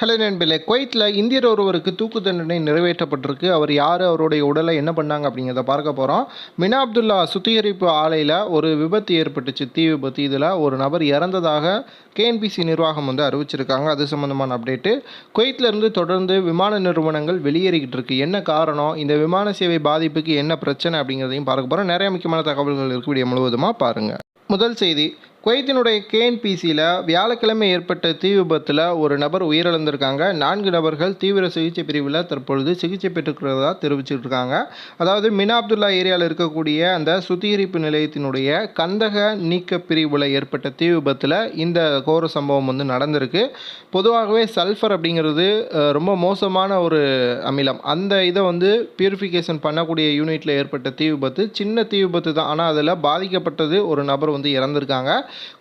Hello நண்பிலே குவைத்தில் இந்தியர் ஒருவருக்கு தூக்கு தண்டனை நிறைவேற்றப்பட்டிருக்கு. அவர் யார் அவருடைய உடலை என்ன பண்ணாங்க அப்படிங்கிறத பார்க்க போகிறோம் மினா அப்துல்லா சுத்திகரிப்பு ஆலையில் ஒரு விபத்து ஏற்பட்டுச்சு தீ விபத்து. இதில் ஒரு நபர் இறந்ததாக கேஎன்பிசி நிர்வாகம் வந்து அறிவிச்சிருக்காங்க. அது சம்மந்தமான அப்டேட்டு. குவைத்தில் இருந்து தொடர்ந்து விமான நிறுவனங்கள் வெளியேறிக்கிட்டு இருக்கு. என்ன காரணம்? இந்த விமான சேவை பாதிப்புக்கு என்ன பிரச்சனை அப்படிங்கிறதையும் பார்க்க போகிறோம் நிறைய முக்கியமான தகவல்கள் இருக்கு. வீடியோ முழுவதுமாக பாருங்கள் முதல் செய்தி குவைத்தினுடைய கேஎன்பிசியில் வியாழக்கிழமை ஏற்பட்ட தீ விபத்தில் ஒரு நபர் உயிரிழந்திருக்காங்க. நான்கு நபர்கள் தீவிர சிகிச்சை பிரிவில் தற்பொழுது சிகிச்சை பெற்றுக்கிறதா தெரிவிச்சிட்டு இருக்காங்க அதாவது மினா அப்துல்லா ஏரியாவில் இருக்கக்கூடிய அந்த சுத்திகரிப்பு நிலையத்தினுடைய கந்தக நீக்க பிரிவில் ஏற்பட்ட தீ விபத்தில் இந்த கோர சம்பவம் வந்து நடந்திருக்கு. பொதுவாகவே சல்ஃபர் அப்படிங்கிறது ரொம்ப மோசமான ஒரு அமிலம். அந்த இதை வந்து பியூரிஃபிகேஷன் பண்ணக்கூடிய யூனிட்டில் ஏற்பட்ட தீ விபத்து சின்ன தீ விபத்து தான். ஆனால் அதில் பாதிக்கப்பட்டது ஒரு நபர் வந்து இறந்திருக்காங்க.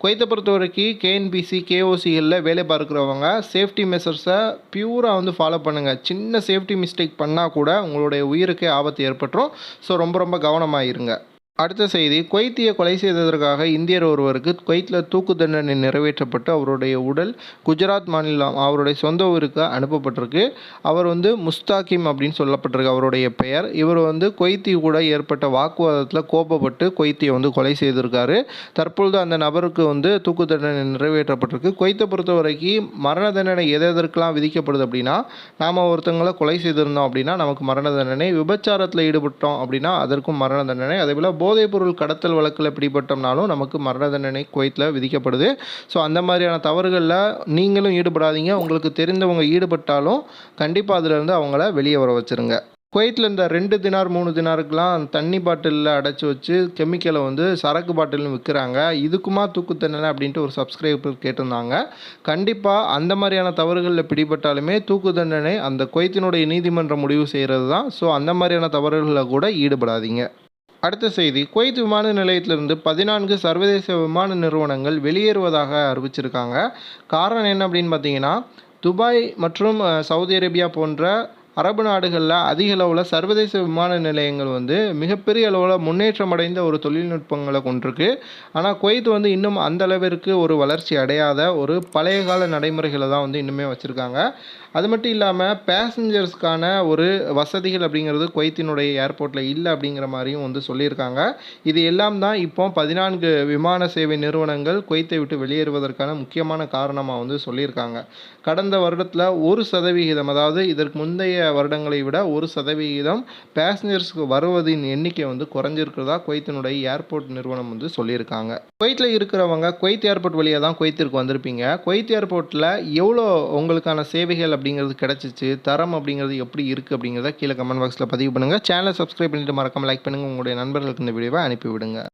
குவைத்தை பொறுத்த வரைக்கும் கேஎன்பிசி கேஓசிகளில் வேலை பார்க்குறவங்க சேஃப்டி மெஷர்ஸை பியூராக வந்து ஃபாலோ பண்ணுங்கள் சின்ன சேஃப்டி மிஸ்டேக் பண்ணால் கூட உங்களுடைய உயிருக்கே ஆபத்து ஏற்பட்டுரும். ஸோ ரொம்ப ரொம்ப கவனமாக இருங்க அடுத்த செய்தி குவைத்தியை கொலை செய்ததற்காக இந்தியர் ஒருவருக்கு குவைத்தில் தூக்கு தண்டனை நிறைவேற்றப்பட்டு அவருடைய உடல் குஜராத் மாநிலம் அவருடைய சொந்த ஊருக்கு அனுப்பப்பட்டிருக்கு. அவர் வந்து முஸ்தாகிம் அப்படின்னு சொல்லப்பட்டிருக்கு அவருடைய பெயர். இவர் வந்து குவைத்தி கூட ஏற்பட்ட வாக்குவாதத்தில் கோபப்பட்டு குவைத்தியை வந்து கொலை செய்திருக்காரு. தற்பொழுது அந்த நபருக்கு வந்து தூக்கு தண்டனை நிறைவேற்றப்பட்டிருக்கு. குவைத்தை பொறுத்த வரைக்கும் மரண தண்டனை எது எதற்கெல்லாம் விதிக்கப்படுது அப்படின்னா நாம் ஒருத்தங்களை கொலை செய்திருந்தோம் அப்படின்னா நமக்கு மரண தண்டனை விபச்சாரத்தில் ஈடுபட்டோம் அப்படின்னா அதற்கும் மரண தண்டனை. அதே போல் போதைப்பொருள் கடத்தல் வழக்கில் பிடிபட்டோம்னாலும் நமக்கு மரண தண்டனை குவைத்தில் விதிக்கப்படுது. ஸோ அந்த மாதிரியான தவறுகளில் நீங்களும் ஈடுபடாதீங்க. உங்களுக்கு தெரிந்தவங்க ஈடுபட்டாலும் கண்டிப்பாக அதிலிருந்து அவங்கள வெளியே வர வச்சுருங்க. குவைத்தில் இந்த ரெண்டு தினார் மூணு தினாருக்கெலாம் தண்ணி பாட்டிலில் அடைச்சி வச்சு கெமிக்கலை வந்து சரக்கு பாட்டிலும் விற்கிறாங்க. இதுக்குமா தூக்கு தண்டனை அப்படின்ட்டு ஒரு சப்ஸ்கிரைபர் கேட்டிருந்தாங்க. கண்டிப்பாக அந்த மாதிரியான தவறுகளில் பிடிபட்டாலுமே தூக்கு தண்டனை அந்த குவைத்தினுடைய நீதிமன்றம் முடிவு செய்கிறது தான். ஸோ அந்த மாதிரியான தவறுகளில் கூட ஈடுபடாதீங்க. அடுத்த செய்தி குவைத் விமான நிலையத்திலிருந்து பதினான்கு சர்வதேச விமான நிறுவனங்கள் வெளியேறுவதாக அறிவிச்சிருக்காங்க. காரணம் என்ன அப்படின்னு பார்த்தீங்கன்னா துபாய் மற்றும் சவுதி அரேபியா போன்ற அரபு நாடுகளில் அதிக அளவில் சர்வதேச விமான நிலையங்கள் வந்து மிகப்பெரிய அளவில் முன்னேற்றம் அடைந்த ஒரு தொழில்நுட்பங்களை கொண்டிருக்கு. ஆனால் குவைத் வந்து இன்னும் அந்த அளவிற்கு ஒரு வளர்ச்சி அடையாத ஒரு பழைய கால நடைமுறைகளை தான் வந்து இன்னுமே வச்சுருக்காங்க. அது மட்டும் இல்லாமல் பேசஞ்சர்ஸ்க்கான ஒரு வசதிகள் அப்படிங்கிறது குவைத்தினுடைய ஏர்போர்ட்டில் இல்லை அப்படிங்கிற மாதிரியும் வந்து சொல்லியிருக்காங்க. இது எல்லாம் தான் இப்போ பதினான்கு விமான சேவை நிறுவனங்கள் குவைத்தை விட்டு வெளியேறுவதற்கான முக்கியமான காரணமாக வந்து சொல்லியிருக்காங்க. கடந்த வருடத்தில் ஒரு சதவிகிதம் அதாவது இதற்கு முந்தைய வருடங்களை விட ஒரு சதவிகிதம் பேசஞ்சர்ஸ்க்கு வருவதின் எண்ணிக்கை வந்து குறைஞ்சிருக்கிறதா குவைத்தினுடைய ஏர்போர்ட் நிறுவனம் வந்து சொல்லியிருக்காங்க. குவைத்தில் இருக்கிறவங்க குவைத் ஏர்போர்ட் வழியாக தான் குவைத்திற்கு வந்திருப்பீங்க. குவைத் ஏர்போர்ட்டில் எவ்வளோ உங்களுக்கான சேவைகள் அப்படி அப்படிங்கிறது கிடச்சிச்சு. தரம் அப்படிங்கிறது எப்படி இருக்குது அப்படிங்கிறத கீழே கமெண்ட் பாக்ஸில் பதிவு பண்ணுங்கள் சேனலை சப்ஸ்கிரைப் பண்ணிவிட்டு மறக்காம லைக் பண்ணுங்கள் உங்களுடைய நண்பர்களுக்கு இந்த வீடியோவை அனுப்பி விடுங்க.